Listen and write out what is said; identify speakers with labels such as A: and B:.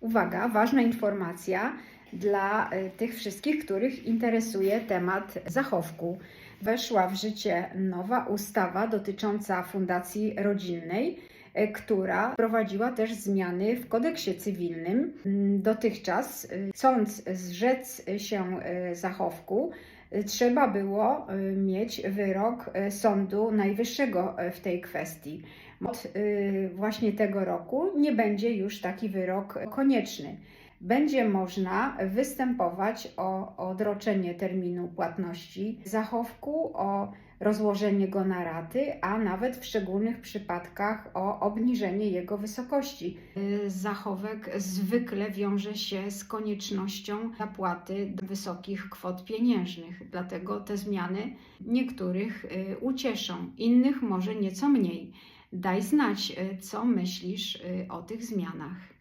A: Uwaga, ważna informacja dla y, tych wszystkich, których interesuje temat zachowku. Weszła w życie nowa ustawa dotycząca Fundacji Rodzinnej, y, która wprowadziła też zmiany w kodeksie cywilnym. Mm, Dotychczas, y, chcąc zrzec się y, zachowku, y, trzeba było y, mieć wyrok y, Sądu Najwyższego y, w tej kwestii. Od właśnie tego roku nie będzie już taki wyrok konieczny. Będzie można występować o odroczenie terminu płatności zachowku, o rozłożenie go na raty, a nawet w szczególnych przypadkach o obniżenie jego wysokości. Zachowek zwykle wiąże się z koniecznością zapłaty wysokich kwot pieniężnych, dlatego te zmiany niektórych y, ucieszą, innych może nieco mniej. Daj znać, y, co myślisz y, o tych zmianach.